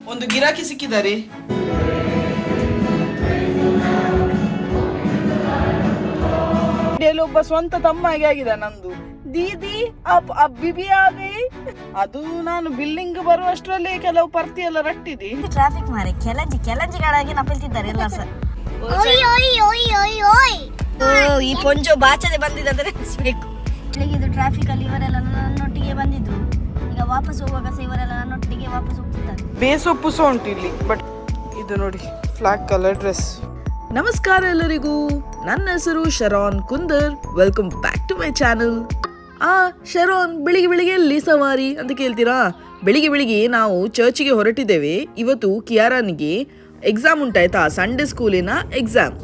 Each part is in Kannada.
ಒಂದು ಗಿರಾಕಿ ಸಿಕ್ಕಿದ್ದಾರೆ. ಒಬ್ಬ ಸ್ವಂತ ತಮ್ಮ ಹಾಗೆ ಆಗಿದೆ ನಂದು. ದೀದಿ ಅಪ್ ಅಬ್ಬಿಬಿ ಆಗಿ. ಅದು ನಾನು ಬಿಲ್ಡಿಂಗ್ ಬರುವಷ್ಟರಲ್ಲಿ ಕೆಲವು ಪರ್ತಿ ಎಲ್ಲ ರಟ್ಟಿದಿ. ಟ್ರಾಫಿಕ್ ಮಾರಿ. ಕೆಲಂಜಿ ಕೆಲಂಜಿಗಳಾಗಿ ನಪಲ್ತಿದ್ದಾರೆ ಎಲ್ಲ ಸರ್ ಈ ಪೊಂಜೋ ಬಾಚದೆ ಬಂದಿದೆ ನೆನೆಸ್ಬೇಕು. ಇದು ಟ್ರಾಫಿಕ್ ಅಲ್ಲಿ ಇವರೆಲ್ಲ ನನ್ನೊಟ್ಟಿಗೆ ಬಂದಿದ್ರು. ಈಗ ವಾಪಸ್ ಹೋಗುವಾಗ ಸಹ ಇವರೆಲ್ಲ ನನ್ನೊಟ್ಟಿಗೆ ವಾಪಸ್ ಹೋಗ್ತಿದ್ದಾರೆ. ಬೇಸೊಪ್ಪು ಸಹ ಉಂಟು ಇಲ್ಲಿ ಬಟ್ ಇದು ನೋಡಿ ಫ್ಲಾಕ್ ಕಲರ್ ಡ್ರೆಸ್ ನಮಸ್ಕಾರ ಎಲ್ಲರಿಗೂ. ನನ್ನ ಹೆಸರು Sharon Kundar. Welcome back to my channel ಆ ಶರೋನ್ ಬೆಳಿಗ್ಗೆ ಬೆಳಿಗ್ಗೆ ಎಲ್ಲಿ ಸವಾರಿ ಅಂತ ಕೇಳ್ತೀರಾ? ಬೆಳಿಗ್ಗೆ ಬೆಳಿಗ್ಗೆ ನಾವು ಚರ್ಚಿಗೆ ಹೊರಟಿದ್ದೇವೆ. ಇವತ್ತು ಕಿಯಾರನ್ಗೆ ಎಕ್ಸಾಮ್ ಉಂಟಾಯ್ತಾ? ಸಂಡೇ ಸ್ಕೂಲಿನ ಎಕ್ಸಾಮ್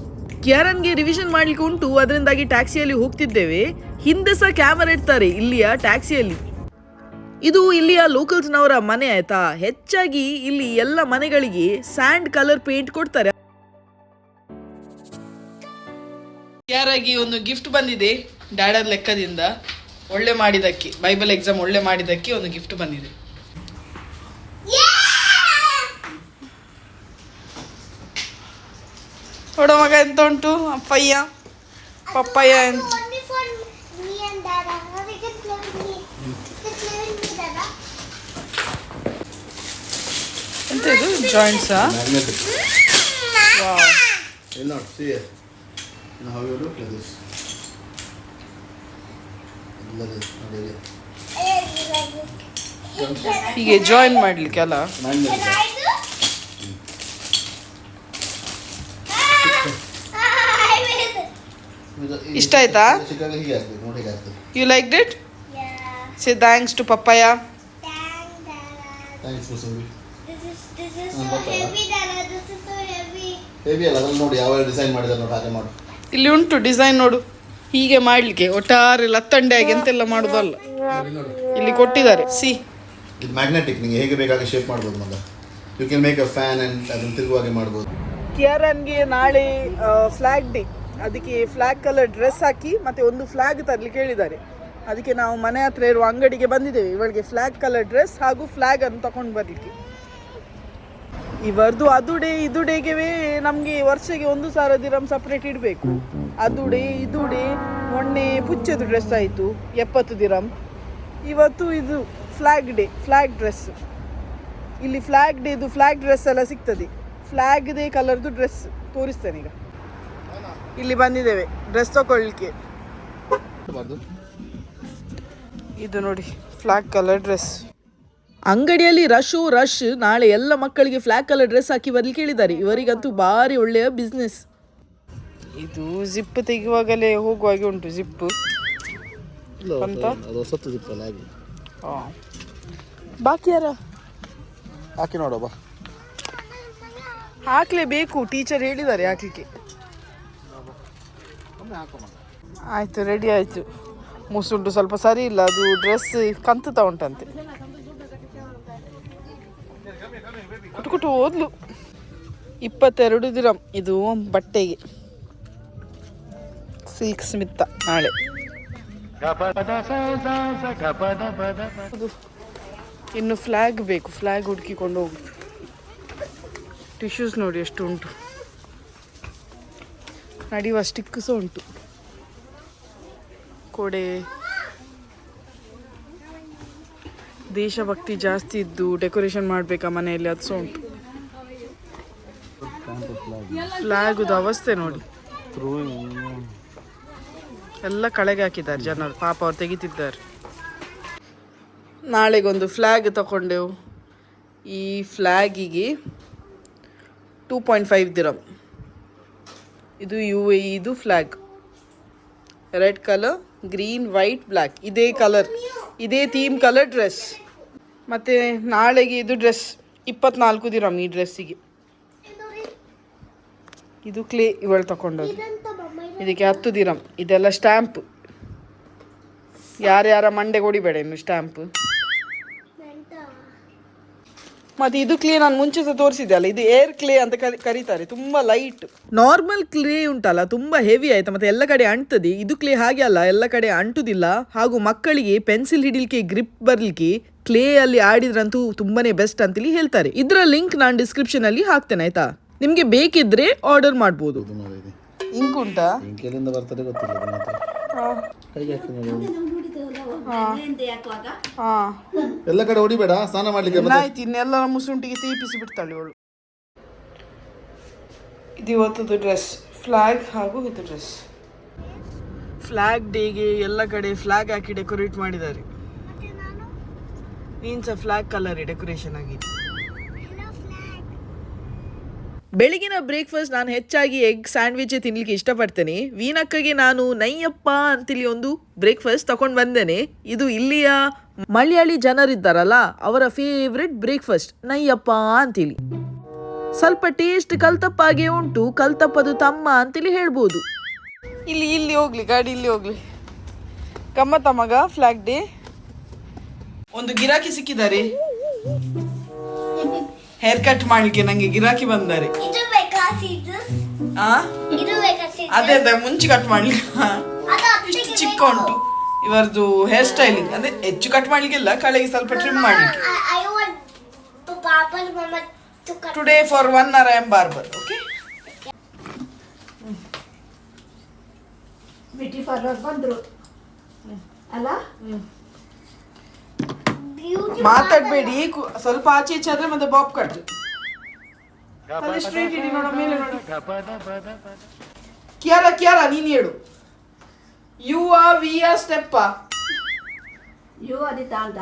ಕಿಯಾರನ್ಗೆ ರಿವಿಷನ್ ಮಾಡ್ಲಿಕ್ಕೆ ಉಂಟು ಅದರಿಂದಾಗಿ ಟ್ಯಾಕ್ಸಿಯಲ್ಲಿ ಹೋಗ್ತಿದ್ದೇವೆ. ಹಿಂದೆ ಸಹ ಕ್ಯಾಮರಾ ಇಡ್ತಾರೆ ಇಲ್ಲಿಯ ಟ್ಯಾಕ್ಸಿಯಲ್ಲಿ ಇದು ಇಲ್ಲಿಯ ಲೋಕಲ್ಸ್ನವರ ಮನೆ ಆಯ್ತಾ? ಹೆಚ್ಚಾಗಿ ಇಲ್ಲಿ ಎಲ್ಲ ಮನೆಗಳಿಗೆ ಸ್ಯಾಂಡ್ ಕಲರ್ ಪೇಂಟ್ ಕೊಡ್ತಾರೆ. ಯಾರಾಗಿ ಒಂದು ಗಿಫ್ಟ್ ಬಂದಿದೆ, ಡ್ಯಾಡರ್ ಲೆಕ್ಕದಿಂದ, ಒಳ್ಳೆ ಮಾಡಿದಕ್ಕೆ ಬೈಬಲ್ ಎಕ್ಸಾಮ್ ಒಳ್ಳೆ ಮಾಡಿದಕ್ಕೆ ಒಂದು ಗಿಫ್ಟ್ ಬಂದಿದೆ. ನೋಡ ಮಗ ಎಂತ ಉಂಟು, ಅಪ್ಪಯ್ಯ ಪಪ್ಪಯ್ಯ ಎಂತ? ಎಂತ ಇದು ಜಾಯಿಂಟ್ಸ್ ಹೀಗೆ ಜಾಯಿನ್ ಮಾಡ್ಲಿಕ್ಕೆ ಅಲ್ಲ? ಇಷ್ಟ ಆಯ್ತಾ? You liked it see thanks to papaya thanks This is this is hmm, so ಗೊತ್ತಲ್ಲ? heavy, Dada. This is so heavy. Heavy ಅಲ್ಲ ಅದನ್ನು ನೋಡಿ ಯಾವ ಡಿಸೈನ್ ಮಾಡಿದ್ದಾರೆ ನೋಡಿ ಹಾಗೆ ಮಾಡು. ಇಲ್ಲಿ ಉಂಟು ಡಿಸೈನ್ ನೋಡು. ಹೀಗೆ ಮಾಡ್ಲಿಕ್ಕೆ ಒಟ್ಟಾರೆ ಲತ್ತಂಡೆ ಆಗಿ ಎಂತೆಲ್ಲ ಮಾಡುದಲ್ಲ. ಇಲ್ಲಿ ಕೊಟ್ಟಿದ್ದಾರೆ. ಸಿ. ಇದು ಮ್ಯಾಗ್ನೆಟಿಕ್ ನಿಮಗೆ ಹೇಗೆ ಬೇಕಾಗಿ ಶೇಪ್ ಮಾಡ್ಬೋದು ಮಗ you can make a fan and ಅದನ್ನ ತಿರುಗುವಾಗೆ ಮಾಡ್ಬೋದು. ಗೆ ನಾಳೆ ಫ್ಲಾಗ್ ಡೇ ಅದಕ್ಕೆ ಫ್ಲಾಗ್ ಕಲರ್ ಡ್ರೆಸ್ ಹಾಕಿ ಮತ್ತೆ ಒಂದು ಫ್ಲಾಗ್ ತರ್ಲಿಕ್ಕೆ ಹೇಳಿದ್ದಾರೆ. ಅದಕ್ಕೆ ನಾವು ಮನೆ ಹತ್ರ ಇರುವ ಅಂಗಡಿಗೆ ಬಂದಿದ್ದೇವೆ. ಇವಳಿಗೆ ಫ್ಲಾಗ್ ಕಲರ್ ಡ್ರೆಸ್ ಹಾಗೂ ಫ್ಲಾಗ್ ಅನ್ನು ತಕೊಂಡು ಬರ್ಲಿಕ್ಕೆ. ಇವರದು ಅದು ಡೇ ಇದು ಡೇಗೆ ನಮಗೆ ವರ್ಷಕ್ಕೆ ಒಂದು ಸಾವಿರ ದಿರಂ ಸಪ್ರೇಟ್ ಇಡಬೇಕು. ಅದು ಡೇ ಇದು ಡೇ ಮೊನ್ನೆ ಪುಚ್ಚದು ಡ್ರೆಸ್ ಆಯಿತು ಎಪ್ಪತ್ತು ದಿರಂ ಇವತ್ತು ಇದು ಫ್ಲಾಗ್ ಡೇ ಫ್ಲಾಗ್ ಡ್ರೆಸ್ ಇಲ್ಲಿ ಫ್ಲಾಗ್ ಡೇದು ಫ್ಲಾಗ್ ಡ್ರೆಸ್ ಎಲ್ಲ ಸಿಗ್ತದೆ. ಫ್ಲಾಗ್ ಡೇ ಕಲರ್ದು ಡ್ರೆಸ್ ತೋರಿಸ್ತೇನೆ ಈಗ. ಇಲ್ಲಿ ಬಂದಿದ್ದೇವೆ ಡ್ರೆಸ್ ತಗೊಳ್ಳಿಕ್ಕೆ. ಇದು ನೋಡಿ ಫ್ಲಾಗ್ ಕಲರ್ ಡ್ರೆಸ್ ಅಂಗಡಿಯಲ್ಲಿ ರಶು ರಶ್ ನಾಳೆ ಎಲ್ಲ ಮಕ್ಕಳಿಗೆ ಫ್ಲಾಕ್ ಕಲರ್ ಡ್ರೆಸ್ ಹಾಕಿ ಬರ್ಲಿಕ್ಕೆ ಹೇಳಿದ್ದಾರೆ. ಇವರಿಗಂತೂ ಭಾರಿ ಒಳ್ಳೆಯ ಬಿಸ್ನೆಸ್ ಇದು ಜಿಪ್ ತೆಗೆಯುವಾಗಲೇ ಹೋಗುವಾಗೆ ಉಂಟು ಜಿಪ್ ಅಂತ? ಬಾಕಿ ಯಾರ? ಹಾಕಿ ನೋಡುವ ಬಾ. ಹಾಕ್ಲೇಬೇಕು ಟೀಚರ್ ಹೇಳಿದ್ದಾರೆ ಹಾಕ್ಲಿಕ್ಕೆ. ಆಯ್ತು ರೆಡಿ ಆಯ್ತು. ಮುಸುಂಟು ಸ್ವಲ್ಪ ಸರಿ ಇಲ್ಲ ಅದು ಡ್ರೆಸ್ ಕಂತುತ್ತಾ ಉಂಟಂತೆ. ಕುಟು ಕುಟು ಓದ್ಲು ಇಪ್ಪತ್ತೆರಡು ದಿರಂ ಇದು ಬಟ್ಟೆಗೆ. ಸಿಲ್ಕ್ ಸ್ಮಿತ್ತ ನಾಳೆ. ಇನ್ನು ಫ್ಲಾಗ್ ಬೇಕು. ಫ್ಲಾಗ್ ಹುಡುಕಿಕೊಂಡು ಹೋಗು. ಟಿಶ್ಯೂಸ್ ನೋಡಿ ಎಷ್ಟು ಉಂಟು. ನಡೆಯುವ ಸ್ಟಿಕ್ ಸಹ ಉಂಟು. ಕೊಡೆ. ದೇಶಭಕ್ತಿ ಜಾಸ್ತಿ ಇದ್ದು ಡೆಕೋರೇಷನ್ ಮಾಡಬೇಕಾ ಮನೆಯಲ್ಲಿ? ಅದು ಸಹ ಉಂಟು ಫ್ಲಾಗುದು ಅವಸ್ಥೆ ನೋಡಿ. ಎಲ್ಲ ಕಳೆಗೆ ಹಾಕಿದ್ದಾರೆ ಜನರು. ಪಾಪ ಅವ್ರು ತೆಗಿತಿದ್ದಾರೆ. ನಾಳೆಗೊಂದು ಫ್ಲ್ಯಾಗ್ ತಗೊಂಡೆವು ಈ ಫ್ಲ್ಯಾಗಿಗೆ ಟೂ ಪಾಯಿಂಟ್ ಫೈವ್ ದಿರಮ್ ಇದು ಯು ಎ ಇದು flag red colour green white black ಇದೇ ಕಲರ್ ಇದೇ ಥೀಮ್ ಕಲರ್ ಡ್ರೆಸ್ ಮತ್ತು ನಾಳೆಗೆ ಇದು ಡ್ರೆಸ್ ಇಪ್ಪತ್ನಾಲ್ಕು ದಿರಮ್ ಈ ಡ್ರೆಸ್ಸಿಗೆ ಇದು ಕ್ಲೇ ಇವಳು ತಗೊಂಡೋದು ಇದಂತ ಬೊಮ್ಮ ಇದು ಇದಕ್ಕೆ ಹತ್ತು ದಿರಮ್ ಇದೆಲ್ಲ ಸ್ಟ್ಯಾಂಪ್ ಯಾರ್ಯಾರ ಮಂಡೆ ಹೊಡಿಬೇಡ ಇನ್ನು ಸ್ಟ್ಯಾಂಪ್ ಮತ್ತೆ ಇದು ಕ್ಲೇ ನಾನು ಮುಂಚೆ ಸಹ ತೋರಿಸಿದೆ ಅಲ್ಲ ಇದು ಏರ್ ಕ್ಲೇ ಅಂತ ಕರಿ- ಕರೀತಾರೆ. ತುಂಬಾ ಲೈಟ್ ನಾರ್ಮಲ್ ಕ್ಲೇ ಉಂಟಲ್ಲ ತುಂಬಾ ಹೆವಿ ಆಯ್ತಾ. ಮತ್ತೆ ಎಲ್ಲ ಕಡೆ ಅಂಟ್ತದೆ ಇದು ಕ್ಲೇ ಹಾಗೆ ಅಲ್ಲ ಎಲ್ಲ ಕಡೆ ಅಂಟುದಿಲ್ಲ. ಹಾಗೂ ಮಕ್ಕಳಿಗೆ ಪೆನ್ಸಿಲ್ ಹಿಡಿಲಿಕ್ಕೆ ಗ್ರಿಪ್ ಬರ್ಲಿಕ್ಕೆ ಕ್ಲೇ ಅಲ್ಲಿ ಆಡಿದ್ರಂತೂ ತುಂಬಾನೇ ಬೆಸ್ಟ್ ಅಂತೇಳಿ ಹೇಳ್ತಾರೆ. ಇದರ ಲಿಂಕ್ ನಾನು ಡಿಸ್ಕ್ರಿಪ್ಷನ್ ಅಲ್ಲಿ ಹಾಕ್ತೇನೆ ಆಯ್ತಾ? ನಿಮ್ಗೆ ಬೇಕಿದ್ರೆ ಆರ್ಡರ್ ಮಾಡ್ಬೋದು. ಇಂಕ್ ಉಂಟಾ. ಎಲ್ಲ ಕಡೆ ಹೊಡಿಬೇಡ ಸ್ನಾನ ಮಾಡ್ಲಿಕ್ಕೆ ಇನ್ನೆಲ್ಲ ಮುಸುಂಟಿಗೆ ತೀಪಿಸಿ ಬಿಡ್ತಾಳೆ ಇವಳು. ಇದು ಇವತ್ತದು ಡ್ರೆಸ್ ಫ್ಲಾಗ್ ಹಾಗೂ ಇದು ಡ್ರೆಸ್ ಫ್ಲಾಗ್ ಡೇಗೆ ಎಲ್ಲ ಕಡೆ ಫ್ಲಾಗ್ ಹಾಕಿ ಡೆಕೋರೇಟ್ ಮಾಡಿದ್ದಾರೆ. ನೀನ್ ಸಹ ಫ್ಲಾಗ್ ಕಲರ್ ಡೆಕೋರೇಷನ್ ಆಗಿದೆ ಬೆಳಗಿನ ಬ್ರೇಕ್ಫಾಸ್ಟ್ ನಾನು ಹೆಚ್ಚಾಗಿ ಎಗ್ ಸ್ಯಾಂಡ್ವಿಚ್ ತಿನ್ಲಿಕ್ಕೆ ಇಷ್ಟಪಡ್ತೇನೆ. ವೀನಕ್ಕಗೆ ನಾನು ನೈಯಪ್ಪ ಅಂತೇಳಿ ಒಂದು ಬ್ರೇಕ್ಫಾಸ್ಟ್ ತಗೊಂಡು ಬಂದೇನೆ. ಇದು ಇಲ್ಲಿಯ ಮಲಯಾಳಿ ಜನರಿದ್ದಾರಲ್ಲ ಅವರ ಫೇವ್ರೆಟ್ ಬ್ರೇಕ್ಫಾಸ್ಟ್ ನೈಯಪ್ಪ ಅಂತೇಳಿ. ಸ್ವಲ್ಪ ಟೇಸ್ಟ್ ಕಲ್ತಪ್ಪಾಗೆ ಉಂಟು ಕಲ್ತಪ್ಪದು ತಮ್ಮ ಅಂತೇಳಿ ಹೇಳ್ಬೋದು. ಇಲ್ಲಿ ಇಲ್ಲಿ ಹೋಗ್ಲಿ ಗಾಡಿ ಇಲ್ಲಿ ಹೋಗ್ಲಿ. ಗಮ್ಮತ್ತ ಮಗ ಫ್ಲಾಗ್ ಡೇ ಒಂದು ಗಿರಾಕಿ ಸಿಕ್ಕಿದ್ದಾರೆ. ಹೇರ್ ಕಟ್ ಮಾಡ್ಲಿಕ್ಕೆ ನಂಗೆ ಗಿರಾಕಿ ಬಂದಾರೆ. ಇದು ಬೇಕಾ ಸೀಸು ಆ? ಇದು ಬೇಕಾ ಸೀಸು ಅದೇ ಅದೇ ಮುಂಚೆ ಕಟ್ ಮಾಡ್ಲಿಕ್ಕೆ. ಚಿಕ್ಕ ಉಂಟು. ಇವರದು ಹೇರ್ ಸ್ಟೈಲಿಂಗ್ ಅಂದ್ರೆ ಹೆಚ್ಚು ಕಟ್ ಮಾಡ್ಲಿಕ್ಕಿಲ್ಲ ಕಳೆಗೆ ಸ್ವಲ್ಪ ಟ್ರಿಮ್ ಮಾಡ್ಲಿಕ್ಕೆ. I want to papal mumma to cut today for one hour I am barber okay beauty parlour ಬಂದ್ರು. ಅಲ್ಲ? ಮಾತಾಡ್ಬೇಡಿ. ಸ್ವಲ್ಪ ಆಚೆ ಈಚೆ ಆದ್ರೆ ಮತ್ತೆ ಬಾಬ್ ಕಟ್ ಕ್ಯಾರ ಕ್ಯಾರ ನೀನ್ ಹೇಳು. ಯು ಆ ವಿ ಆ ಸ್ಟೆಪ್ಪ ಯು ಅದಿತ ಅಂತ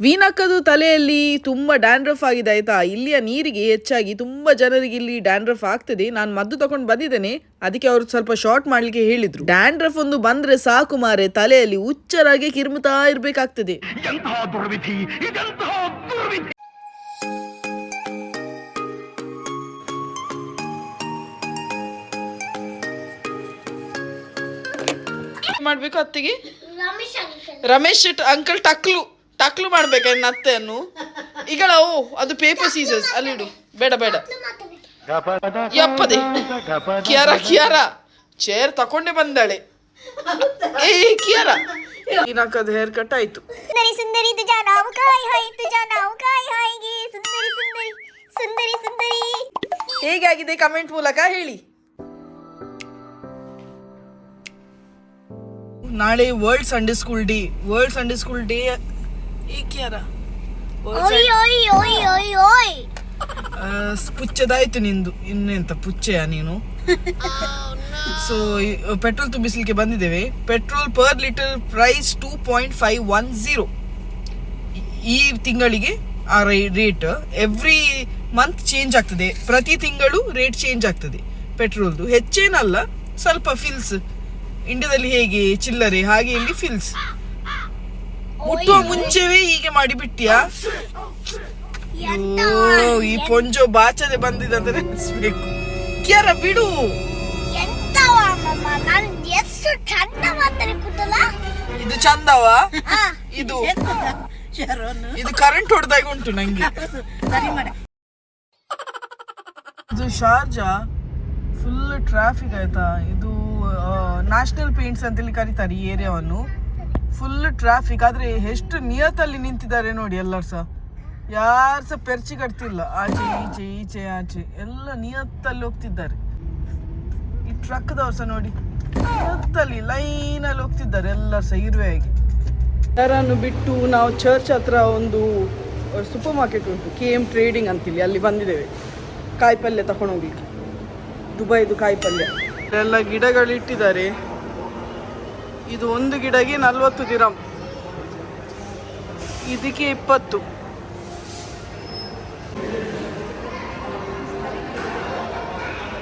ವೀನಕ್ಕದು ತಲೆಯಲ್ಲಿ ತುಂಬ ಡ್ಯಾಂಡ್ರಫ್ ಆಗಿದೆ ಆಯಿತಾ? ಇಲ್ಲಿಯ ನೀರಿಗೆ ಹೆಚ್ಚಾಗಿ ತುಂಬ ಜನರಿಗೆ ಇಲ್ಲಿ ಡ್ಯಾಂಡ್ರಫ್ ಆಗ್ತದೆ. ನಾನು ಮದ್ದು ತಗೊಂಡು ಬಂದಿದ್ದೇನೆ. ಅದಕ್ಕೆ ಅವರು ಸ್ವಲ್ಪ ಶಾರ್ಟ್ ಮಾಡ್ಲಿಕ್ಕೆ ಹೇಳಿದ್ರು. ಡ್ಯಾಂಡ್ರಫ್ ಒಂದು ಬಂದ್ರೆ ಸಾಕು ಮಾರೆ. ತಲೆಯಲ್ಲಿ ಹುಚ್ಚರಾಗೆ ಕಿರ್ಮುತ್ತಾ ಇರಬೇಕಾಗ್ತದೆ. ಮಾಡ್ಬೇಕು ಅತ್ತಿಗೆ? ರಮೇಶ್ ಅಂಕಲ್ ಟಕ್ಲು. ಟಕ್ಲು ಮಾಡ್ಬೇಕು ನನ್ನ ಅತ್ತೆಯನ್ನು ಈಗಳ ಓ ಅದು ಪೇಪರ್ ಸೀಸರ್ಸ್ ಅಲ್ಲಿಡು ಬೇಡ ಬೇಡ. ಯಪ್ಪದೆ. ಕಿಯಾರ ಕಿಯಾರ. ಚೇರ್ ತಕೊಂಡೆ ಬಂದಾಳೆ. ಏ ಕಿಯಾರ. ಇನಾಕದ ಹೇರ್ ಕಟ್ ಆಯ್ತು. ಸುಂದರಿ ಸುಂದರಿ ತುಜಾ ನಾವು ಕಾಯ್ ಹಾಯ್ ತುಜಾ ನಾವು ಕಾಯ್ ಹಾಯ್ಗೆ. ಸುಂದರಿ ಸುಂದರಿ ಸುಂದರಿ ಸುಂದರಿ. ಹೇಗಾಗಿದೆ ಕಮೆಂಟ್ ಮೂಲಕ ಹೇಳಿ. ನಾಳೆ world Sunday school day world Sunday school day ಏ ಕಿಯಾರ. ಓಯ್ ಓಯ್ ಓಯ್ ಓಯ್ ಓಯ್. ಪುಚ್ಚದಾಯ್ತು ನಿಂದು. ಇನ್ನೆಂತ ಪುಚ್ಚೆಯ ನೀನು? ಸೊ ಪೆಟ್ರೋಲ್ ತುಂಬಿಸ್ಲಿಕ್ಕೆ ಬಂದಿದ್ದೇವೆ. Petrol per litre price two point five one zero ಈ ತಿಂಗಳಿಗೆ ಆ ರೇಟ್ ಎವ್ರಿ ಮಂತ್ ಚೇಂಜ್ ಆಗ್ತದೆ. ಪ್ರತಿ ತಿಂಗಳು ರೇಟ್ ಚೇಂಜ್ ಆಗ್ತದೆ. ಪೆಟ್ರೋಲ್ದು. ಹೆಚ್ಚೇನಲ್ಲ ಸ್ವಲ್ಪ ಫಿಲ್ಸ್ ಇಂಡಿಯಾದಲ್ಲಿ ಹೇಗೆ ಚಿಲ್ಲರೆ ಹಾಗೆ ಇಲ್ಲಿ ಫಿಲ್ಸ್ ಮುಟ್ಟುವ ಮುಂಚೆವೇ ಹೀಗೆ ಮಾಡಿ ಬಿಟ್ಟಿಯಾ ಈ ಪೊಂಜೋ ಬಾಚದೆ ಬಂದಿದಂದ್ರೆ ಅನಿಸ್ಬೇಕು ಕ್ಯಾರ ಬಿಡು. ಇದು ಚಂದವಾ? ಇದು. ಇದು ಕರೆಂಟ್ ಹೊಡೆದಾಗ ಉಂಟು ನಂಗೆ. ಸರಿ ಮಾಡ. ಇದು ಶಾರ್ಜಾ. ಫುಲ್ ಟ್ರಾಫಿಕ್ ಆಯ್ತಾ? ಇದು ನ್ಯಾಷನಲ್ ಪೇಂಟ್ಸ್ ಅಂತೇಳಿ ಕರೀತಾರೆ ಈ ಏರಿಯಾವನ್ನು ಫುಲ್ ಟ್ರಾಫಿಕ್ ಆದ್ರೆ ಎಷ್ಟು ನಿಯತ್ತಲ್ಲಿ ನಿಂತಿದ್ದಾರೆ ನೋಡಿ ಎಲ್ಲರೂ ಸಹ. ಯಾರು ಸಹ ಪೆರ್ಚಿ ಕಟ್ತಿಲ್ಲ. ಆಚೆ ಈಚೆ ಈಚೆ ಆಚೆ. ಎಲ್ಲ ನಿಯತ್ತಲ್ಲಿ ಹೋಗ್ತಿದ್ದಾರೆ. ಈ ಟ್ರಕ್ದವ್ರು ಸಹ ನೋಡಿ. ನಿಯತ್ತಲ್ಲಿ ಲೈನಲ್ಲಿ ಹೋಗ್ತಿದ್ದಾರೆ ಎಲ್ಲರೂ ಸಹ ಇರುವೆ ಹಾಗೆ. ಯಾರನ್ನು ಬಿಟ್ಟು ನಾವು ಚರ್ಚ್ ಹತ್ರ ಒಂದು ಸೂಪರ್ ಮಾರ್ಕೆಟ್ ಉಂಟು. ಕೆ ಎಂ ಟ್ರೇಡಿಂಗ್ ಅಂತಿಲ್ಲಿ ಅಲ್ಲಿ ಬಂದಿದ್ದೇವೆ. ಕಾಯಿ ಪಲ್ಯ ತಕೊಂಡು ಹೋಗ್ಲಿಕ್ಕೆ. ದುಬೈದು ಕಾಯಿ ಪಲ್ಯ ಎಲ್ಲ ಗಿಡಗಳು ಇಟ್ಟಿದ್ದಾರೆ ಇದು ಒಂದು ಗಿಡಗೆ ನಲ್ವತ್ತು ದಿರಂ. ಇದಕ್ಕೆ ಇಪ್ಪತ್ತು.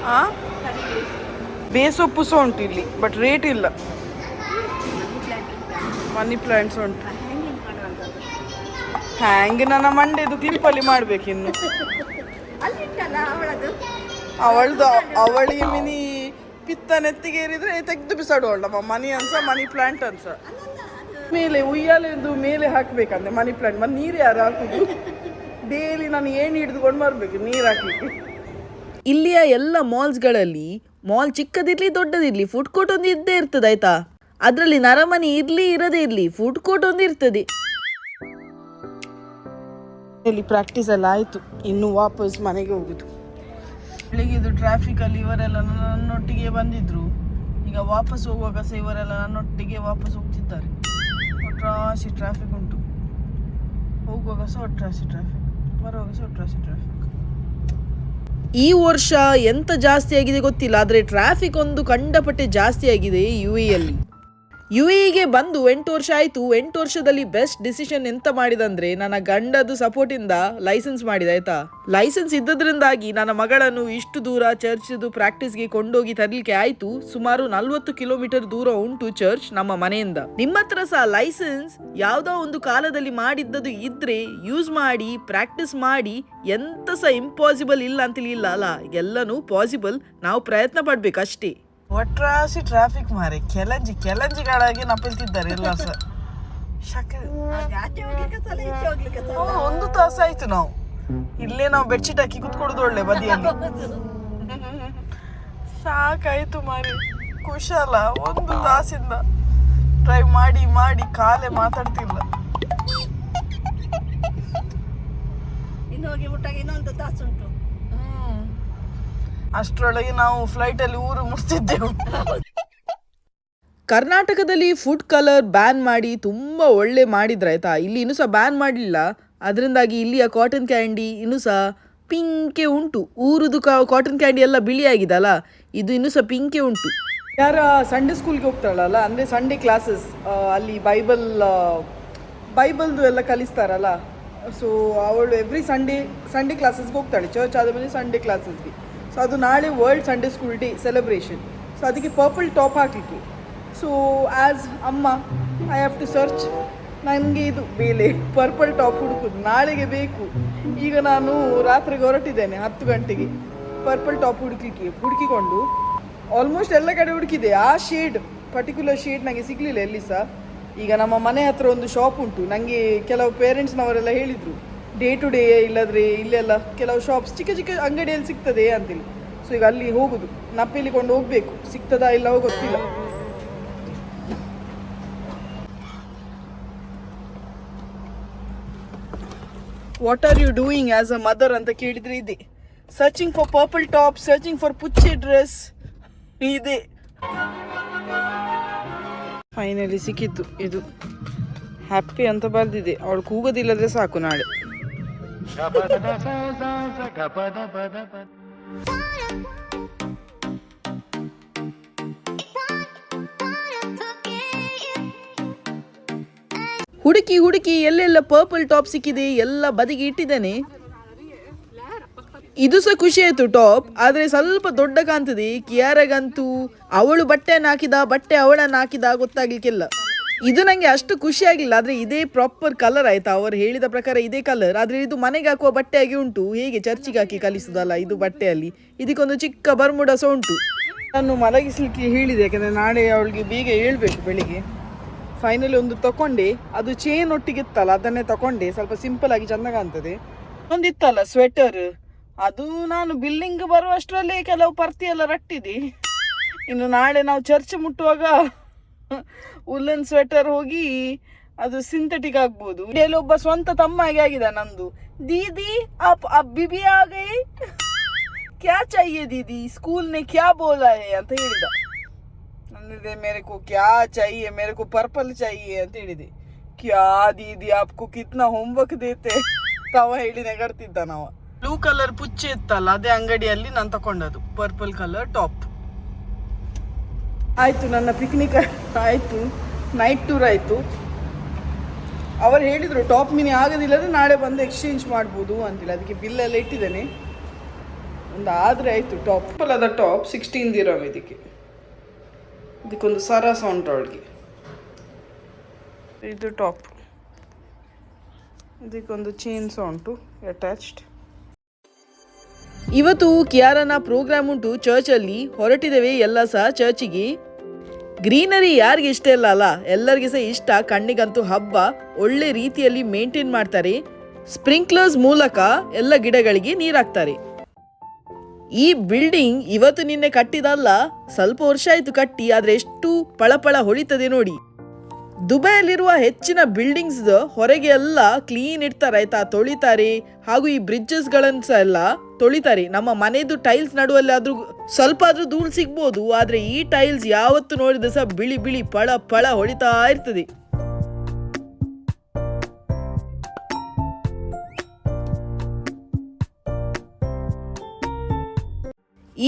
ಆ? ಬೇಸೊಪ್ಪು ಸಹ ಉಂಟು ಇಲ್ಲಿ ಬಟ್ ರೇಟ್ ಇಲ್ಲ. ಮನಿ ಪ್ಲಾಂಟ್ಸ್ ಉಂಟು. ಹ್ಯಾಂಗ್ ನನ್ನ ಮಂಡೆದು ಕ್ಲಿಪ್ಪಲ್ಲಿ ಮಾಡ್ಬೇಕು ಇನ್ನು. ಅವಳದು? ಅವಳ್ದು ಅವಳಿಗೆ ಮಿನಿ ಪಿತ್ತ ನೆತ್ತಿಗೆ ಏರಿದ್ರೆ ತೆಗೆದು ಬಿಸಾಡುವಳು ಮನಿ ಅನ್ಸ, ಮನಿ ಪ್ಲಾಂಟ್ ಅನ್ಸ. ಮೇಲೆ ಉಯ್ಯಾಲೆದು ಮೇಲೆ ಹಾಕ್ಬೇಕಂದ್ರೆ ಮನಿ ಪ್ಲಾಂಟ್ ಮತ್ತೆ ನೀರು ಯಾರು ಹಾಕುದು? ಡೈಲಿ ನಾನು ಏನು ಹಿಡಿದುಕೊಂಡು ಬರ್ಬೇಕು ನೀರು ಹಾಕ್ಲಿಕ್ಕೆ. ಇಲ್ಲಿಯ ಎಲ್ಲ ಮಾಲ್ಸ್ಗಳಲ್ಲಿ ಮಾಲ್ ಚಿಕ್ಕದಿರ್ಲಿ ದೊಡ್ಡದಿರ್ಲಿ ಫುಡ್ ಕೋರ್ಟ್ ಒಂದು ಇದ್ದೇ ಇರ್ತದೆ, ಆಯ್ತಾ? ಅದರಲ್ಲಿ ನರಮನಿ ಇರ್ಲಿ, ಇರದೇ ಇರ್ಲಿ ಫುಡ್ ಕೋರ್ಟ್ ಒಂದು ಇರ್ತದೆ. ಇಲ್ಲಿ ಪ್ರಾಕ್ಟೀಸ್ ಎಲ್ಲ ಆಯಿತು. ಇನ್ನು ವಾಪಸ್ ಮನೆಗೆ ಹೋಗುದು. ಬೆಳಿಗ್ಗೆ ಇದು ಟ್ರಾಫಿಕಲ್ಲಿ ಇವರೆಲ್ಲ ನನ್ನೊಟ್ಟಿಗೆ ಬಂದಿದ್ರು. ಈಗ ವಾಪಸ್ ಹೋಗುವಾಗ ಸಹ ಇವರೆಲ್ಲ ನನ್ನೊಟ್ಟಿಗೆ ವಾಪಸ್ ಹೋಗ್ತಿದ್ದಾರೆ. ಒಟ್ರಾಸಿ ಟ್ರಾಫಿಕ್ ಉಂಟು. ಹೋಗುವಾಗ ಸಹ ಒಟ್ರಾಸಿ ಟ್ರಾಫಿಕ್ ಬರುವಾಗ ಸಹ ಒಟ್ರಾಸಿ ಟ್ರಾಫಿಕ್ ಈ ವರ್ಷ ಎಂತ ಜಾಸ್ತಿ ಆಗಿದೆ ಗೊತ್ತಿಲ್ಲ, ಆದರೆ ಟ್ರಾಫಿಕ್ ಒಂದು ಕಂಡಪಟ್ಟೆ ಜಾಸ್ತಿ ಆಗಿದೆ ಯು ಎಲ್ಲಿ ಯು ಇಗೆ ಬಂದು ಎಂಟು ವರ್ಷ ಆಯಿತು, ಎಂಟು ವರ್ಷದಲ್ಲಿ ಬೆಸ್ಟ್ ಡಿಸಿಷನ್ ಎಂತ ಮಾಡಿದಂದ್ರೆ ನನ್ನ ಗಂಡದು ಸಪೋರ್ಟಿಂದ ಲೈಸೆನ್ಸ್ ಮಾಡಿದ, ಆಯ್ತಾ? ಲೈಸೆನ್ಸ್ ಇದ್ದದ್ರಿಂದಾಗಿ ನನ್ನ ಮಗಳನ್ನು ಇಷ್ಟು ದೂರ ಚರ್ಚ್ದು ಪ್ರಾಕ್ಟೀಸ್ಗೆ ಕೊಂಡೋಗಿ ತರಲಿಕ್ಕೆ ಆಯ್ತು. ಸುಮಾರು ನಲ್ವತ್ತು ಕಿಲೋಮೀಟರ್ ದೂರ ಉಂಟು ಚರ್ಚ್ ನಮ್ಮ ಮನೆಯಿಂದ. ನಿಮ್ಮ ಹತ್ರ ಸಹ ಲೈಸೆನ್ಸ್ ಯಾವುದೋ ಒಂದು ಕಾಲದಲ್ಲಿ ಮಾಡಿದ್ದದು ಇದ್ರೆ ಯೂಸ್ ಮಾಡಿ, ಪ್ರಾಕ್ಟೀಸ್ ಮಾಡಿ, ಎಂತ ಸಹ ಇಂಪಾಸಿಬಲ್ ಇಲ್ಲ ಅಂತ ಇಲ್ಲ ಅಲ್ಲ? ಎಲ್ಲನೂ ಪಾಸಿಬಲ್ ನಾವು ಪ್ರಯತ್ನ ಪಡ್ಬೇಕು ಅಷ್ಟೇ ಒಟ್ರಾಸಿ ಟ್ರಾಫಿಕ್ ಮಾರಿ. ಕೆಲಂಜಿ ಕೆಲಂಜಿಗಳಾಗಿ ನಪಿಲ್ತಿದ್ದಾರೆ ಎಲ್ಲ ಸಹ ಒಂದು ತಾಸು ಆಯ್ತು ನಾವು. ಇಲ್ಲೇ ನಾವು ಬೆಡ್ಶೀಟ್ ಹಾಕಿ ಕುತ್ಕೊಡುದು ಒಳ್ಳೆ ಬದಿಯಲ್ಲಿ. ಸಾಕಾಯ್ತು ಮಾರಿ. ಖುಷಾಲ ಒಂದು ತಾಸಿಂದ ಡ್ರೈವ್ ಮಾಡಿ ಮಾಡಿ ಕಾಲೇ ಮಾತಾಡ್ತಿಲ್ಲ. ಇನ್ನು ಹೋಗಿ ಮುಟ್ಟಾಗ ಇನ್ನೊಂದು ತಾಸು ಉಂಟು. ಅಷ್ಟ್ರೊಳಗೆ ನಾವು ಫ್ಲೈಟಲ್ಲಿ ಊರು ಮುಟ್ತಿದ್ದೆವು. ಕರ್ನಾಟಕದಲ್ಲಿ ಫುಡ್ ಕಲರ್ ಬ್ಯಾನ್ ಮಾಡಿ ತುಂಬಾ ಒಳ್ಳೆ ಮಾಡಿದ್ರೆ ಆಯ್ತಾ? ಇಲ್ಲಿ ಇನ್ನೂ ಸಹ ಬ್ಯಾನ್ ಮಾಡಲಿಲ್ಲ. ಅದರಿಂದಾಗಿ ಇಲ್ಲಿಯ ಕಾಟನ್ ಕ್ಯಾಂಡಿ ಇನ್ನೂ ಸಹ ಪಿಂಕೆ ಉಂಟು. ಊರುದು ಕಾಟನ್ ಕ್ಯಾಂಡಿ ಎಲ್ಲ ಬಿಳಿ ಆಗಿದಲ್ಲ ಇದು ಇನ್ನೂ ಸಹ ಪಿಂಕೆ ಉಂಟು. ಯಾರ ಸಂಡೇ ಸ್ಕೂಲ್ಗೆ ಹೋಗ್ತಾಳಲ್ಲ ಅಂದರೆ ಸಂಡೇ ಕ್ಲಾಸಸ್ ಅಲ್ಲಿ ಬೈಬಲ್ ಬೈಬಲ್ದು ಎಲ್ಲ ಕಲಿಸ್ತಾರಲ್ಲ. ಸೊ ಅವಳು ಎವ್ರಿ ಸಂಡೇ ಸಂಡೇ ಕ್ಲಾಸಸ್ಗೆ ಹೋಗ್ತಾಳೆ. ಚರ್ಚ್ ಆದಮೇಲೆ ಸಂಡೇ ಕ್ಲಾಸಸ್ಗೆ ಸೊ ಅದು ನಾಳೆ world Sunday school day celebration so ಅದಕ್ಕೆ ಪರ್ಪಲ್ ಟಾಪ್ ಹಾಕಲಿಕ್ಕೆ. ಸೊ ಆ್ಯಸ್ ಅಮ್ಮ ಐ ಹ್ಯಾವ್ ಟು ಸರ್ಚ್ ನನಗೆ ಇದು ಬೇಲೆ ಪರ್ಪಲ್ ಟಾಪ್ ಹುಡುಕುದು. ನಾಳೆಗೆ ಬೇಕು. ಈಗ ನಾನು ರಾತ್ರಿಗೆ ಹೊರಟಿದ್ದೇನೆ, ಹತ್ತು ಗಂಟೆಗೆ. ಪರ್ಪಲ್ ಟಾಪ್ ಹುಡುಕಲಿಕ್ಕೆ, ಹುಡುಕಿಕೊಂಡು. ಆಲ್ಮೋಸ್ಟ್ ಎಲ್ಲ ಕಡೆ ಹುಡುಕಿದೆ ಆ ಶೇಡ್ ಪರ್ಟಿಕ್ಯುಲರ್ ಶೇಡ್ ನನಗೆ ಸಿಗಲಿಲ್ಲ ಎಲ್ಲಿ ಸಹ ಈಗ ನಮ್ಮ ಮನೆ ಹತ್ರ ಒಂದು ಶಾಪ್ ಉಂಟು. ನನಗೆ ಕೆಲವು ಪೇರೆಂಟ್ಸ್ನವರೆಲ್ಲ ಹೇಳಿದರು. ಡೇ ಟು ಡೇ ಇಲ್ಲದ್ರೆ ಇಲ್ಲೆಲ್ಲ ಕೆಲವು ಶಾಪ್ಸ್ ಚಿಕ್ಕ ಚಿಕ್ಕ ಅಂಗಡಿಯಲ್ಲಿ ಸಿಗ್ತದೆ ಅಂತೇಳಿ ಸೊ ಈಗ ಅಲ್ಲಿ ಹೋಗುದು ನಪ್ಪೆಲಿಕೊಂಡು ಹೋಗ್ಬೇಕು, ಸಿಗ್ತದಾ ಇಲ್ಲವೋ ಗೊತ್ತಿಲ್ಲ. What are you doing as a mother ಅಂತ ಕೇಳಿದ್ರೆ ಇದೆ. Searching for purple top searching for ಪುಚ್ಚೆ dress ಇದೆ. ಫೈನಲಿ ಸಿಕ್ಕಿತ್ತು ಇದು. ಹ್ಯಾಪಿ ಅಂತ ಬರೆದಿದೆ. ಅವಳು ಕೂಗೋದಿಲ್ಲದ್ರೆ ಸಾಕು ನಾಳೆ. ಹುಡುಕಿ ಹುಡುಕಿ ಎಲ್ಲೆಲ್ಲ ಪರ್ಪಲ್ ಟಾಪ್ ಸಿಕ್ಕಿದೆ, ಎಲ್ಲ ಬದಿಗೆ ಇಟ್ಟಿದ್ದೇನೆ. ಇದು ಸಹ ಖುಷಿ ಆಯ್ತು ಟಾಪ್ ಆದ್ರೆ ಸ್ವಲ್ಪ ದೊಡ್ಡ ಕಾಣ್ತದೆ. ಕಿಯಾರಗಂತೂ ಅವಳು ಬಟ್ಟೆಯನ್ನು ಹಾಕಿದ, ಬಟ್ಟೆ ಅವಳನ್ನು ಹಾಕಿದ ಗೊತ್ತಾಗ್ಲಿಕ್ಕಿಲ್ಲ. ಇದು ನಂಗೆ ಅಷ್ಟು ಖುಷಿ ಆಗಿಲ್ಲ, ಆದ್ರೆ ಇದೇ ಪ್ರಾಪರ್ ಕಲರ್ ಆಯ್ತಾ? ಅವರು ಹೇಳಿದ ಪ್ರಕಾರ ಇದೇ ಕಲರ್ ಆದ್ರೆ ಇದು ಮನೆಗೆ ಹಾಕುವ ಬಟ್ಟೆಯಾಗಿ ಉಂಟು. ಹೇಗೆ ಚರ್ಚಿಗೆ ಹಾಕಿ ಕಲಿಸುದಲ್ಲ ಇದು ಬಟ್ಟೆಯಲ್ಲಿ? ಇದಕ್ಕೊಂದು ಚಿಕ್ಕ ಬರ್ಮುಡ ಸಹ ಉಂಟು. ನಾನು ಮಲಗಿಸ್ಲಿಕ್ಕೆ ಹೇಳಿದೆ, ಯಾಕಂದ್ರೆ ನಾಳೆ ಅವಳಿಗೆ ಬೇಗ ಹೇಳ್ಬೇಕು ಬೆಳಿಗ್ಗೆ. ಫೈನಲಿ ಒಂದು ತಕೊಂಡೆ. ಅದು ಚೇನ್ ಒಟ್ಟಿಗೆ ಇತ್ತಲ್ಲ, ಅದನ್ನೇ ತಕೊಂಡೆ. ಸ್ವಲ್ಪ ಸಿಂಪಲ್ ಆಗಿ ಚಂದ ಕಾಣ್ತದೆ ಒಂದಿತ್ತಲ್ಲ ಸ್ವೆಟರ್ ಅದು ನಾನು ಬಿಲ್ಲಿಂಗ್ ಬರುವಷ್ಟರಲ್ಲೇ ಕೆಲವು ಪರ್ತಿ ಎಲ್ಲ ರಟ್ಟಿದೆ. ಇನ್ನು ನಾಳೆ ನಾವು ಚರ್ಚ್ ಮುಟ್ಟುವಾಗ ಉಲ್ಲನ್ ಸ್ವೆಟರ್ ಹೋಗಿ ಅದು ಸಿಂಥೆಟಿಕ್ ಆಗ್ಬೋದು. ಇಲ್ಲಿ ಒಬ್ಬ ಸ್ವಂತ ತಮ್ಮ ಆಗಿ ಆಗಿದೆ ನಂದು. ದೀದಿ, ಅಪ್ ಅಬ್ಬಿಬಿ ಆಗೈ. ಕ್ಯಾ ಚಾಹಿಯೆ ದೀದಿ? ಸ್ಕೂಲ್ನೆ ಕ್ಯಾ ಬೋಲಾ ಅಂತ ಹೇಳಿದ. ನಂದಿದೆ ಮೇರೆ ಕೋ ಕ್ಯಾ ಚಾಹಿಯೆ ಮೇರೆ ಕೋ ಪರ್ಪಲ್ ಚಾಹಿಯೆ ಅಂತ ಹೇಳಿದೆ. ಕ್ಯಾ ದೀದಿ ಆಪ್ಕೋ ಹೋಮ್ ಹೋಮ್ವರ್ಕ್ ದೇತೆ? ತಾವ ಹೇಳಿ ನೆಗಡ್ತಿದ್ದ ನಾವು. ಬ್ಲೂ ಕಲರ್ ಪುಚ್ಚೆ ಇತ್ತಲ್ಲ, ಅದೇ ಅಂಗಡಿಯಲ್ಲಿ ನಾನು ತಕೊಂಡದು ಪರ್ಪಲ್ ಕಲರ್ ಟಾಪ್ ಆಯ್ತು ನನ್ನ ಪಿಕ್ನಿಕ್ ಆಯಿತು ನೈಟ್ ಟೂರ್ ಆಯಿತು. ಅವರು ಹೇಳಿದರು ಟಾಪ್ ಮಿನಿ ಆಗೋದಿಲ್ಲದ್ರೆ ನಾಳೆ ಬಂದು ಎಕ್ಸ್ಚೇಂಜ್ ಮಾಡ್ಬೋದು ಅಂತೇಳಿ ಅದಕ್ಕೆ ಬಿಲ್ ಎಲ್ಲ ಇಟ್ಟಿದ್ದೇನೆ. ಒಂದು ಆದರೆ ಆಯಿತು ಟಾಪ್ ಅದ ಟಾಪ್ ಸಿಕ್ಸ್ಟೀನ್ ದಿರಮ್ ಇದಕ್ಕೆ. ಇದಕ್ಕೊಂದು ಸರ ಸೌಂಡ್ ಅವಳಿಗೆ ಇದು ಟಾಪ್ ಇದಕ್ಕೊಂದು ಚೇನ್ ಸಹ ಉಂಟು ಅಟ್ಯಾಚ್ಡ್ ಇವತ್ತು ಕಿಯಾರನ ಪ್ರೋಗ್ರಾಮ್ ಉಂಟು ಚರ್ಚಲ್ಲಿ. ಹೊರಟಿದ್ದೇವೆ ಎಲ್ಲ ಸಹ ಚರ್ಚಿಗೆ. ಗ್ರೀನರಿ ಯಾರಿಗೆ ಇಷ್ಟ ಇಲ್ಲ ಅಲ್ಲ? ಎಲ್ಲರಿಗೆ ಸಹ ಇಷ್ಟ. ಕಣ್ಣಿಗಂತೂ ಹಬ್ಬ. ಒಳ್ಳೆ ರೀತಿಯಲ್ಲಿ ಮೇಂಟೈನ್ ಮಾಡ್ತಾರೆ. ಸ್ಪ್ರಿಂಕ್ಲರ್ಸ್ ಮೂಲಕ ಎಲ್ಲ ಗಿಡಗಳಿಗೆ ನೀರಾಕ್ತಾರೆ. ಈ ಬಿಲ್ಡಿಂಗ್ ಇವತ್ತು ನಿನ್ನೆ ಕಟ್ಟಿದಲ್ಲ? ಸ್ವಲ್ಪ ವರ್ಷ ಆಯ್ತು ಕಟ್ಟಿ. ಆದರೆ ಎಷ್ಟು ಪಳಪಳ ಹೊಳಿತದೆ ನೋಡಿ. ದುಬೈಯಲ್ಲಿರುವ ಹೆಚ್ಚಿನ ಬಿಲ್ಡಿಂಗ್ಸ್ ಹೊರಗೆ ಎಲ್ಲ ಕ್ಲೀನ್ ಇಡ್ತಾರೆ, ಆಯ್ತಾ? ತೊಳಿತಾರೆ. ಹಾಗೂ ಈ ಬ್ರಿಡ್ಜಸ್ ಗಳನ್ನ ಸಹ ಎಲ್ಲ ತೊಳಿತಾರೆ. ನಮ್ಮ ಮನೆಯದು ಟೈಲ್ಸ್ ನಡುವಲ್ಲಿ ಆದ್ರೂ ಸ್ವಲ್ಪ ಆದ್ರೂ ಧೂಳು ಸಿಗ್ಬೋದು, ಆದರೆ ಈ ಟೈಲ್ಸ್ ಯಾವತ್ತು ನೋಡಿದ ಸಹ ಬಿಳಿ ಬಿಳಿ ಪಳ ಪಳ ಹೊಳಿತಾ ಇರ್ತದೆ.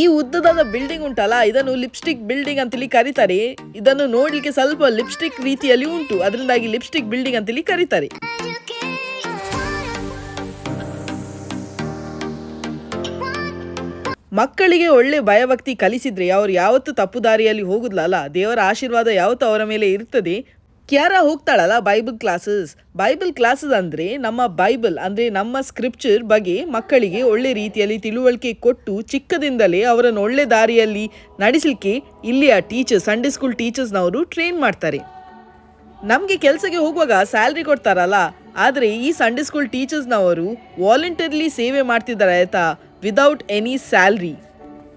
ಈ ಉದ್ದದಾದ ಬಿಲ್ಡಿಂಗ್ ಉಂಟಲ್ಲ, ಇದನ್ನು ಲಿಪ್ಸ್ಟಿಕ್ ಬಿಲ್ಡಿಂಗ್ ಅಂತೇಳಿ ಕರೀತಾರೆ. ಇದನ್ನು ನೋಡ್ಲಿಕ್ಕೆ ಸ್ವಲ್ಪ ಲಿಪ್ಸ್ಟಿಕ್ ರೀತಿಯಲ್ಲಿ ಉಂಟು. ಅದರಿಂದಾಗಿ ಲಿಪ್ಸ್ಟಿಕ್ ಬಿಲ್ಡಿಂಗ್ ಅಂತೇಳಿ ಕರೀತಾರೆ. ಮಕ್ಕಳಿಗೆ ಒಳ್ಳೆ ಭಯಭಕ್ತಿ ಕಲಿಸಿದ್ರೆ ಅವ್ರು ಯಾವತ್ತು ತಪ್ಪು ದಾರಿಯಲ್ಲಿ ಹೋಗುದಿಲ್ಲ ದೇವರ ಆಶೀರ್ವಾದ ಯಾವತ್ತು ಅವರ ಮೇಲೆ ಇರ್ತದೆ. ಕ್ಯಾರ ಹೋಗ್ತಾಳಲ್ಲ ಬೈಬಲ್ ಕ್ಲಾಸಸ್ ಬೈಬಲ್ ಕ್ಲಾಸಸ್ ಅಂದ್ರೆ ನಮ್ಮ ಬೈಬಲ್ ಅಂದ್ರೆ ನಮ್ಮ ಸ್ಕ್ರಿಪ್ಚರ್ ಬಗ್ಗೆ ಮಕ್ಕಳಿಗೆ ಒಳ್ಳೆ ರೀತಿಯಲ್ಲಿ ತಿಳುವಳಿಕೆ ಕೊಟ್ಟು ಚಿಕ್ಕದಿಂದಲೇ ಅವರನ್ನು ಒಳ್ಳೆ ದಾರಿಯಲ್ಲಿ ನಡೆಸಲಿಕ್ಕೆ ಇಲ್ಲಿಯ ಟೀಚರ್ಸ್ ಸಂಡೇ ಸ್ಕೂಲ್ ಟೀಚರ್ಸ್ನವರು ಟ್ರೈನ್ ಮಾಡ್ತಾರೆ. ನಮಗೆ ಕೆಲಸಕ್ಕೆ ಹೋಗುವಾಗ ಸ್ಯಾಲ್ರಿ ಕೊಡ್ತಾರಲ್ಲ? ಆದರೆ ಈ ಸಂಡೇ ಸ್ಕೂಲ್ ಟೀಚರ್ಸ್ನವರು ವಾಲಂಟರಿಲಿ ಸೇವೆ ಮಾಡ್ತಿದ್ದಾರೆ ಆಯ್ತಾ? ವಿದೌಟ್ ಎನಿ ಸ್ಯಾಲ್ರಿ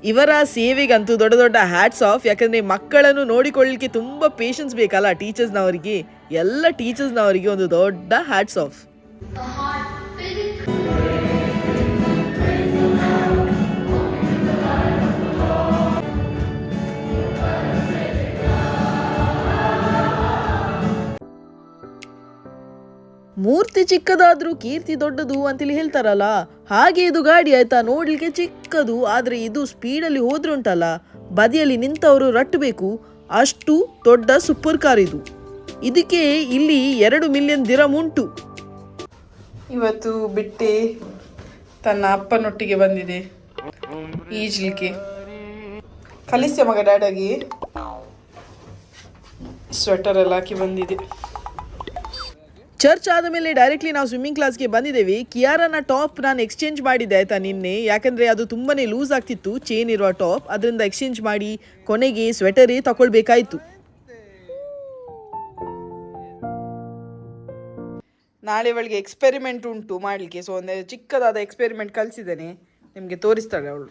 ಇವರ ಸೇವೆಗಂತೂ ದೊಡ್ಡ ದೊಡ್ಡ ಹ್ಯಾಟ್ಸ್ ಆಫ್ ಯಾಕಂದರೆ ಮಕ್ಕಳನ್ನು ನೋಡಿಕೊಳ್ಳಲಿಕ್ಕೆ ತುಂಬ ಪೇಷನ್ಸ್ ಬೇಕಲ್ಲ ಟೀಚರ್ಸ್ನವರಿಗೆ ಎಲ್ಲ ಟೀಚರ್ಸ್ನವರಿಗೆ ಒಂದು ದೊಡ್ಡ ಹ್ಯಾಟ್ಸ್ ಆಫ್ ಮೂರ್ತಿ ಚಿಕ್ಕದಾದ್ರೂ ಕೀರ್ತಿ ದೊಡ್ಡದು ಅಂತೇಳಿ ಹೇಳ್ತಾರಲ್ಲ? ಹಾಗೆ ಇದು ಗಾಡಿ ಆಯ್ತಾ? ನೋಡ್ಲಿಕ್ಕೆ ಚಿಕ್ಕದು, ಆದ್ರೆ ಇದು ಸ್ಪೀಡಲ್ಲಿ ಉಂಟಲ್ಲ ಬದಿಯಲ್ಲಿ ನಿಂತವರು ರಟ್ಟಬೇಕು ಅಷ್ಟು ದೊಡ್ಡ ಸೂಪರ್ ಕಾರ್ ಇದು. ಇದಕ್ಕೆ ಇಲ್ಲಿ ಎರಡು ಮಿಲಿಯನ್ ದಿರಮ್ ಉಂಟು. ಇವತ್ತು ಬಿಟ್ಟೆ ತನ್ನ ಅಪ್ಪನೊಟ್ಟಿಗೆ ಬಂದಿದೆ. ಈಜ್ಲಿಕ್ಕೆ. ಕಲಿಸ್ಯ ಮಗ ಡ್ಯಾಡಾಗಿ. ಸ್ವೆಟರ್ ಎಲ್ಲ ಹಾಕಿ ಬಂದಿದೆ. ಚರ್ಚ್ ಆದ ಮೇಲೆ ಡೈರೆಕ್ಟ್ಲಿ ನಾವು ಸ್ವಿಮ್ಮಿಂಗ್ ಕ್ಲಾಸ್ಗೆ ಬಂದಿದ್ದೇವೆ. ಕಿಯಾರನ ಟಾಪ್ ನಾನು ಎಕ್ಸ್ಚೇಂಜ್ ಮಾಡಿದ್ದೆ ಆಯ್ತಾ ನಿನ್ನೆ. ಯಾಕಂದ್ರೆ ಅದು ತುಂಬಾ ಲೂಸ್ ಆಗ್ತಿತ್ತು ಚೇನ್ ಇರುವ ಟಾಪ್ ಅದರಿಂದ ಎಕ್ಸ್ಚೇಂಜ್ ಮಾಡಿ ಕೊನೆಗೆ ಸ್ವೆಟರೇ ತಗೊಳ್ಬೇಕಾಯ್ತು ನಾಳೆ ಅವಳಿಗೆ ಎಕ್ಸ್ಪೆರಿಮೆಂಟ್ ಉಂಟು ಮಾಡಲಿಕ್ಕೆ. ಸೊ ಒಂದು ಚಿಕ್ಕದಾದ ಎಕ್ಸ್ಪೆರಿಮೆಂಟ್ ಕಲಿಸಿದ್ದೇನೆ. ನಿಮಗೆ ತೋರಿಸ್ತಾಳೆ ಅವಳು.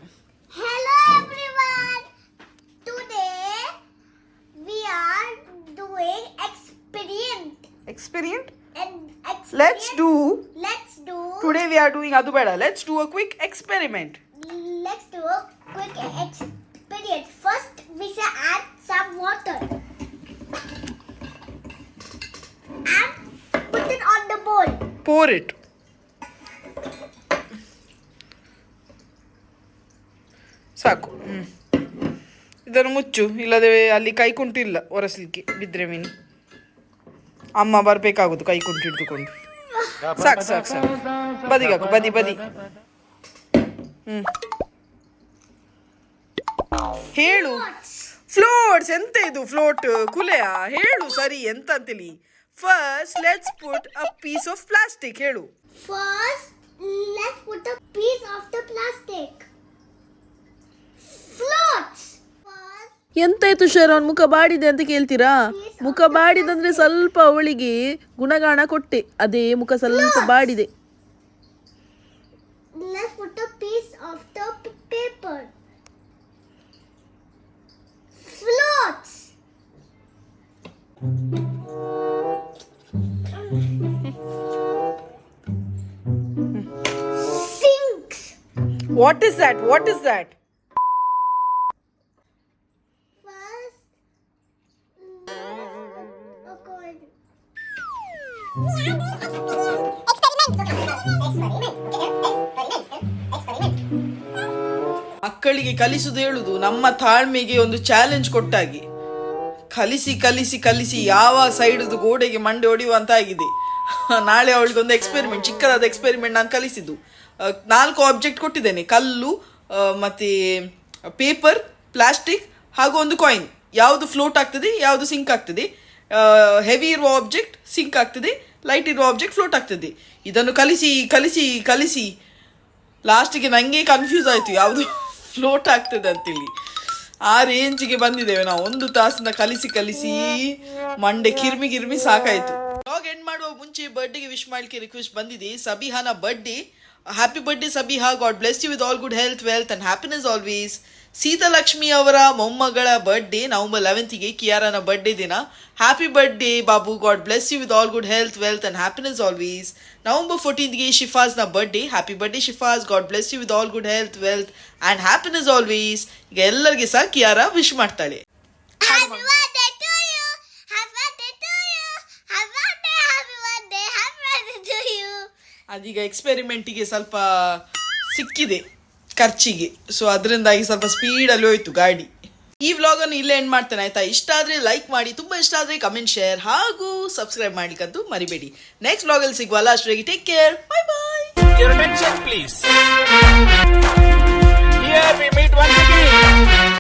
Hello everyone. Today we are doing experiment. Experiment And experiment. Let's do Let's do. Today we are doing ಅದು ಬೇಡ let's do a quick experiment Let's do a quick experiment. First, we shall add some water. And put it on the bowl. pour it. ಸಾಕು ಹ್ಞೂ ಇದನ್ನು ಮುಚ್ಚು ಇಲ್ಲದೆ ಅಲ್ಲಿ ಕೈ ಕುಂಟಿಲ್ಲ ಒರೆಸ್ಲಿಕ್ಕೆ ಬಿದ್ದರೆ ಮೀನು ಅಮ್ಮ ಬರಬೇಕಾಗುದು ಕೈ ಕುಂಟು ಹಿಡಿದುಕೊಂಡು ಸಾಕು ಸಾಕು. ಸಾಕು ಬದಿಗಾಕು ಬದಿ ಬದಿ. ಹ್ಞೂ ಹೇಳು. ಫ್ಲೋಟ್ಸ್ ಎಂತ ಇದು ಫ್ಲೋಟ್? ಕುಲೆಯ? ಹೇಳು ಸರಿ ಎಂತ ಅಂತೇಳಿ first let's put a piece of plastic ಹೇಳು. First let's put a piece of the plastic Floats. First, ಶರ್ ಅವನ್ ಮುಖ ಬಾಡಿದೆ ಅಂತ ಕೇಳ್ತೀರಾ? ಮುಖ ಬಾಡಿದಂದ್ರೆ ಸ್ವಲ್ಪ ಅವಳಿಗೆ ಗುಣಗಾಣ ಕೊಟ್ಟೆ. ಅದೇ ಮುಖ ಸ್ವಲ್ಪ ಬಾಡಿದೆ. What is that? What is the ಮಕ್ಕಳಿಗೆ ಕಲಿಸುದು ಹೇಳುದು ನಮ್ಮ ತಾಳ್ಮೆಗೆ ಒಂದು ಚಾಲೆಂಜ್ ಕೊಟ್ಟಾಗಿ. ಕಲಿಸಿ ಕಲಿಸಿ ಕಲಿಸಿ ಯಾವ ಸೈಡ್ದು ಗೋಡೆಗೆ ಮಂಡೆ ಹೊಡೆಯುವಂತಾಗಿದೆ ನಾಳೆ ಅವಳಿಗೆ ಒಂದು ಎಕ್ಸ್ಪೆರಿಮೆಂಟ್ ಚಿಕ್ಕದಾದ ಎಕ್ಸ್ಪೆರಿಮೆಂಟ್ ನಾನು ಕಲಿಸಿದ್ದು. ನಾಲ್ಕು ಆಬ್ಜೆಕ್ಟ್ ಕೊಟ್ಟಿದ್ದೇನೆ. ಕಲ್ಲು ಮತ್ತೆ ಪೇಪರ್ ಪ್ಲಾಸ್ಟಿಕ್ ಹಾಗೂ ಒಂದು ಕಾಯಿನ್ ಯಾವುದು ಫ್ಲೋಟ್ ಆಗ್ತದೆ, ಯಾವುದು ಸಿಂಕ್ ಆಗ್ತದೆ. ಹೆವಿ ಇರುವ ಆಬ್ಜೆಕ್ಟ್ ಸಿಂಕ್ ಆಗ್ತದೆ ಲೈಟ್ ಇರುವ ಆಬ್ಜೆಕ್ಟ್ ಫ್ಲೋಟ್ ಆಗ್ತದೆ. ಇದನ್ನು ಕಲಿಸಿ ಕಲಿಸಿ ಕಲಿಸಿ. ಲಾಸ್ಟಿಗೆ ನನಗೆ ಕನ್ಫ್ಯೂಸ್ ಆಯಿತು ಯಾವುದು. ಫ್ಲೋಟ್ ಆಗ್ತದೆ ಅಂತೇಳಿ ಆ ರೇಂಜ್ಗೆ ಬಂದಿದ್ದೇವೆ ನಾವು. ಒಂದು ತಾಸಿನ ಕಲಿಸಿ ಕಲಿಸಿ ಮಂಡೆ ಕಿರ್ಮಿ ಕಿರ್ಮಿ ಸಾಕಾಯ್ತು. ಬ್ಲಾಗ್ ಎಂಡ್ ಮಾಡುವ ಮುಂಚೆ ಬರ್ಡೇಗೆ ವಿಶ್ ಮಾಡ್ಲಿಕ್ಕೆ ರಿಕ್ವೆಸ್ಟ್ ಬಂದಿದೆ. ಸಬಿಹಾನ birthday happy birthday Sabiha. God bless you with all good health wealth and happiness always Sitalakshmi ಅವರ ಮೊಮ್ಮಗಳ ಬರ್ಡೇ ನವೆಂಬರ್ ಲೆವೆಂತಿಗೆ ಕಿಯಾರನ ಬರ್ಡೇ ದಿನ. Happy birthday Babu god bless you with all good health wealth and happiness always november ಫೋರ್ಟೀನ್ಗೆ ಶಿಫಾಸ್ನ birthday happy birthday Shifas god bless you with all good health wealth and happiness always ಈಗ ಎಲ್ಲರಿಗೆ ಸಹ ಕಿಯಾರ ವಿಶ್ ಮಾಡ್ತಾಳೆ. ಅದೀಗ ಎಕ್ಸ್ಪೆರಿಮೆಂಟಿಗೆ ಸ್ವಲ್ಪ ಸಿಕ್ಕಿದೆ. ಖರ್ಚಿಗೆ. ಸೊ ಅದರಿಂದಾಗಿ ಸ್ವಲ್ಪ ಸ್ಪೀಡಲ್ಲಿ ಹೋಯ್ತು ಗಾಡಿ. ಈ ವ್ಲಾಗ್ ಅನ್ನು ಇಲ್ಲೇ ಎಂಡ್ ಮಾಡ್ತೇನೆ, ಆಯ್ತಾ? ಇಷ್ಟ ಆದ್ರೆ ಲೈಕ್ ಮಾಡಿ, ತುಂಬಾ ಇಷ್ಟ ಆದ್ರೆ ಕಮೆಂಟ್ ಶೇರ್ ಹಾಗೂ ಸಬ್ಸ್ಕ್ರೈಬ್ ಮಾಡ್ಲಿಕ್ಕಂತೂ ಮರಿಬೇಡಿ. ನೆಕ್ಸ್ಟ್ ವ್ಲಾಗ್ ಅಲ್ಲಿ ಸಿಗುವಲ್ಲ ಅಷ್ಟರಿಗೆ take care bye once again.